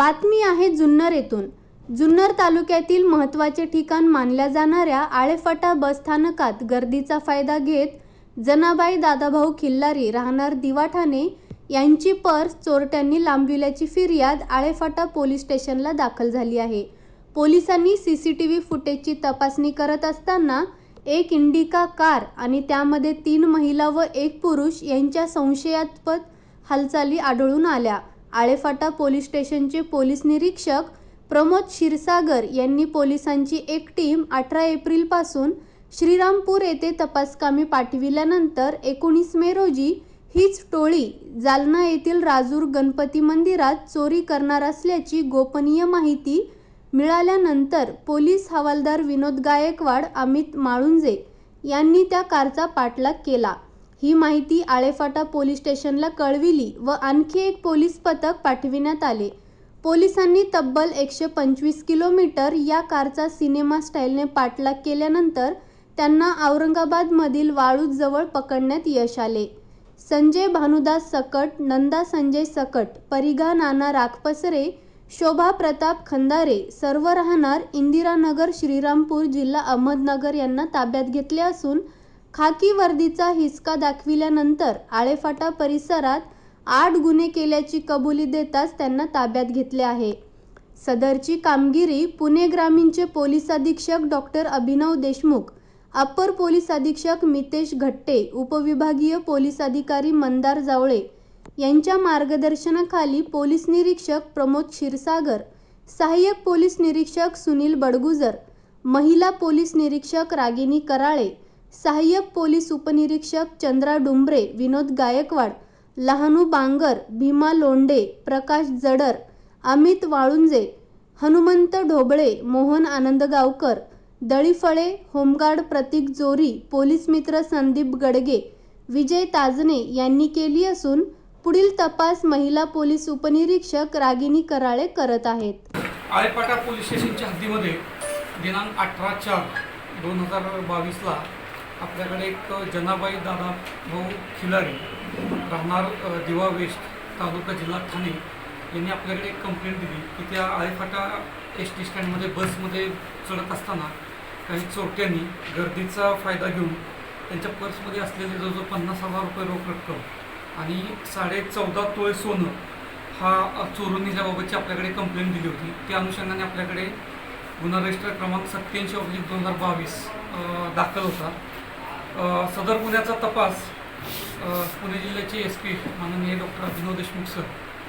बातमी आहे जुन्नर येथून. जुन्नर तालुक्यातील महत्त्वाचे ठिकाण मानल्या जाणाऱ्या आळेफाटा बसस्थानकात गर्दीचा फायदा घेत जनाबाई दादाभाऊ खिल्लारी राहणार दिवाठाणे यांची पर्स चोरट्यांनी लांबविल्याची फिर्याद आळेफाटा पोलीस स्टेशनला दाखल झाली आहे. पोलिसांनी सी सी टी व्ही फुटेजची तपासणी करत असताना एक इंडिका कार आणि त्यामध्ये तीन महिला व एक पुरुष यांच्या संशयास्पद हालचाली आढळून आल्या. आळेफाटा पोलीस स्टेशनचे पोलीस निरीक्षक प्रमोद क्षीरसागर यांनी पोलिसांची एक टीम अठरा एप्रिलपासून श्रीरामपूर येथे तपासकामी पाठविल्यानंतर एकोणीस मे रोजी हीच टोळी जालना येथील राजूर गणपती मंदिरात चोरी करणार असल्याची गोपनीय माहिती मिळाल्यानंतर पोलीस हवालदार विनोद गायकवाड अमित माळुंजे यांनी त्या कारचा पाठलाग केला. ही माहिती आळेफाटा पोलीस स्टेशनला कळविली व आणखी एक पोलीस पथक पाठविण्यात आले. पोलिसांनी तब्बल एकशे पंचवीस किलोमीटर या कारचा सिनेमा स्टाईलने पाठलाग केल्यानंतर त्यांना औरंगाबादमधील वाळूजवळ पकडण्यात यश आले. संजय भानुदास सकट नंदा संजय सकट परिघा नाना राखपसरे शोभा प्रताप खंदारे सर्व राहणार इंदिरानगर श्रीरामपूर जिल्हा अहमदनगर यांना ताब्यात घेतले असून खाकी वर्दीचा हिसका दाखविल्यानंतर आळेफाटा परिसरात आठ गुन्हे केल्याची कबुली देताच त्यांना ताब्यात घेतले आहे. सदरची कामगिरी पुणे ग्रामीणचे पोलीस अधीक्षक doctor Abhinav Deshmukh upper police अधीक्षक मितेश घट्टे उपविभागीय पोलीस अधिकारी मंदार जावळे यांच्या मार्गदर्शनाखाली पोलीस निरीक्षक प्रमोद क्षीरसागर सहाय्यक पोलीस निरीक्षक सुनील बडगुजर महिला पोलीस निरीक्षक रागिनी कराळे सहाय्यक पोलीस उपनिरीक्षक Chandra Dumbare Vinod Gaikwad Lahanu Bangar Bhima Londhe Prakash Jadar Amit Walunje Hanumant Dhoble Mohan Anandgaonkar Dalifale home guard Pratik Jori police मित्र संदीप गडगे विजय ताजने यांनी केली असून पुढील तपास महिला पोलीस उपनिरीक्षक रागिनी कराळे करत आहेत. आळेपाटा पोलीस स्टेशनच्या हद्दीमध्ये दिनांक अठरा चार दोन हजार बावीसला आपल्याकडे एक जनाबाई दादा भाऊ खिलारी राहणार दिवा वेस्ट तालुका जिल्हा ठाणे. यांनी आपल्याकडे एक कंप्लेंट दिली की त्या आळेफाटा एस टी स्टँडमध्ये बसमध्ये चढत असताना काही चोरट्यांनी गर्दीचा फायदा घेऊन त्यांच्या पर्समध्ये असलेले जवळजवळ पन्नास हजार रुपये रोख रक्कम आणि साडे चौदा तोळे सोनं हा चोरून नेल्याबाबतची आपल्याकडे कंप्लेंट दिली होती. त्या अनुषंगाने आपल्याकडे गुन्हा रजिस्टर क्रमांक सत्याऐंशी ऑब्लिक दोन हजार बावीस दाखल होता. सदर गुन्ह्याचा तपास पुणे जिल्ह्याचे एस पी माननीय डॉक्टर अभिनव देशमुख सर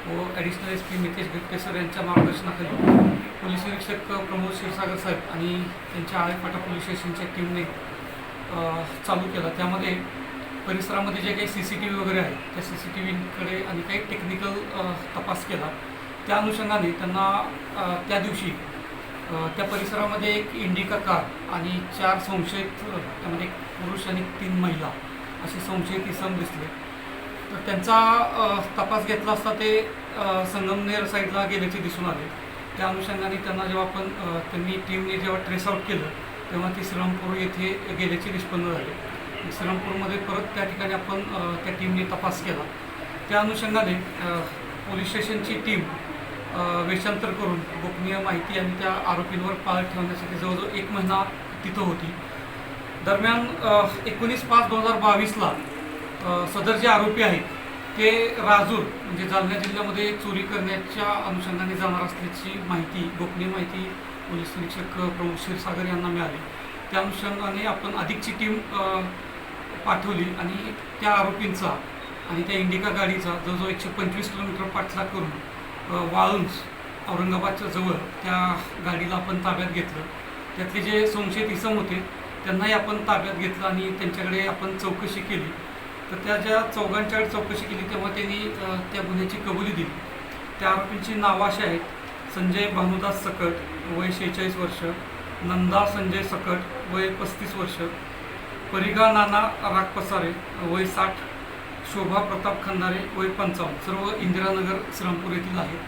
व additional S P Nitesh Gatke sir यांच्या मार्गदर्शनाखाली पोलीस निरीक्षक प्रमोद क्षीरसागर साहेब आणि त्यांच्या आळेपाटा पोलीस स्टेशनच्या टीमने चालू केला. त्यामध्ये परिसरामध्ये जे काही सी सी टी व्ही वगैरे आहेत त्या सी सी टी व्हीकडे आणि काही टेक्निकल तपास केला. त्या अनुषंगाने त्यांना त्या दिवशी त्या परिसरामध्ये एक इंडिका कार आणि चार संशयित त्यामध्ये एक पुरुष आणि तीन महिला असे संशयित इसम दिसले. तर त्यांचा तपास घेतला असता ते संगमनेर साईडला गेल्याचे दिसून आले. त्या अनुषंगाने त्यांना जेव्हा आपण त्यांनी टीमने जेव्हा ट्रेस आउट केलं तेव्हा ती श्रीरामपूर येथे गेल्याचे निष्पन्न झाले. श्रीरामपूरमध्ये परत त्या ठिकाणी आपण त्या टीमने तपास केला. त्या अनुषंगाने पोलीस स्टेशनची टीम वेषांतर करून गोपनीय माहिती आणि त्या आरोपींवर पाळ ठेवण्यासाठी जवळजवळ एक महिना तिथं होती. दरम्यान एकोणीस पाच दोन हजार बावीसला सदर जे आरोपी आहेत ते राजूर म्हणजे जालना जिल्ह्यामध्ये चोरी करण्याच्या अनुषंगाने जाणार असल्याची माहिती गोपनीय माहिती पोलीस निरीक्षक प्रमुख क्षीरसागर यांना मिळाली. त्या अनुषंगाने आपण अधिकची टीम पाठवली आणि त्या आरोपींचा आणि त्या इंडिका गाडीचा जवळजवळ एकशे पंचवीस किलोमीटर पाठलाग करून वाळुंज औरंगाबादच्या जवळ त्या गाडीला आपण ताब्यात घेतलं. त्यातले जे संशयित इसम होते त्यांनाही आपण ताब्यात घेतलं आणि त्यांच्याकडे आपण चौकशी केली. तर त्या ज्या चौघांच्याकडे चौकशी केली तेव्हा त्यांनी त्या गुन्ह्याची कबुली दिली. त्या आरोपींची नावं अशी आहेत संजय भानुदास सकट वय शेहेचाळीस वर्ष नंदा संजय सकट वय पस्तीस वर्ष परिगा नाना राग पसारे वय साठ शोभा प्रताप खंदारे वय पंचावन्न सर्व इंदिरानगर श्रमपूर येथील आहेत.